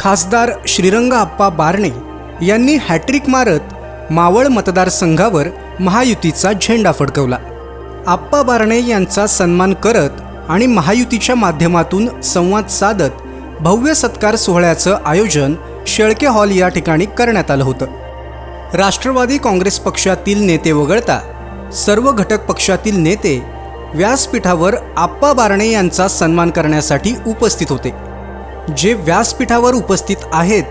खासदार श्रीरंग आप्पा बारणे यांनी हॅट्रिक मारत मावळ मतदारसंघावर महायुतीचा झेंडा फडकवला. आप्पा बारणे यांचा सन्मान करत आणि महायुतीच्या माध्यमातून संवाद साधत भव्य सत्कार सोहळ्याचं आयोजन शेळके हॉल या ठिकाणी करण्यात आलं होतं. राष्ट्रवादी काँग्रेस पक्षातील नेते वगळता सर्व घटक पक्षातील नेते व्यासपीठावर आप्पा बारणे यांचा सन्मान करण्यासाठी उपस्थित होते. जे व्यासपीठावर उपस्थित आहेत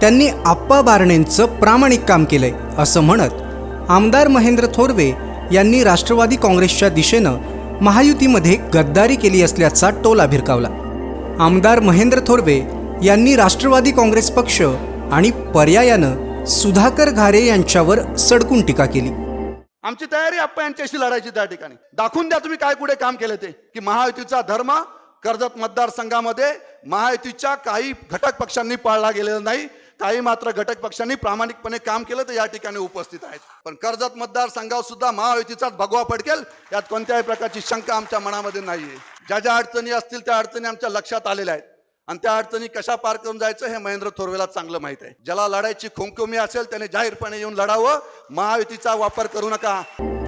त्यांनी आप्पा बारणेंचं प्रामाणिक काम केलंय असं म्हणत आमदार महेंद्र थोरवे यांनी राष्ट्रवादी काँग्रेसच्या दिशेनं महायुतीमध्ये गद्दारी केली असल्याचा टोला भिरकावला. आमदार महेंद्र थोरवे यांनी राष्ट्रवादी काँग्रेस पक्ष आणि पर्यायानं सुधाकर घारे यांच्यावर सडकून टीका केली. आमची तयारी आप्पा यांच्याशी लढायची त्या ठिकाणी. दाखवून द्या तुम्ही काय कुठे काम केलं ते की महायुतीचा धर्म कर्जत मतदारसंघामध्ये महायुतीच्या काही घटक पक्षांनी पाळला गेलेला नाही काही मात्र घटक पक्षांनी प्रामाणिकपणे काम केलं तर या ठिकाणी उपस्थित आहेत. पण कर्जत मतदारसंघावर सुद्धा महायुतीचाच भगवा पडकेल यात कोणत्याही प्रकारची शंका आमच्या मनामध्ये नाहीये. ज्या ज्या अडचणी असतील त्या अडचणी आमच्या लक्षात आलेल्या आहेत. आणि त्या अडचणी कशा पार करून जायचं हे महेंद्र थोरवेला चांगलं माहीत आहे. ज्याला लढायची खुमखुमी असेल त्याने जाहीरपणे येऊन लढावं. महायुतीचा वापर करू नका.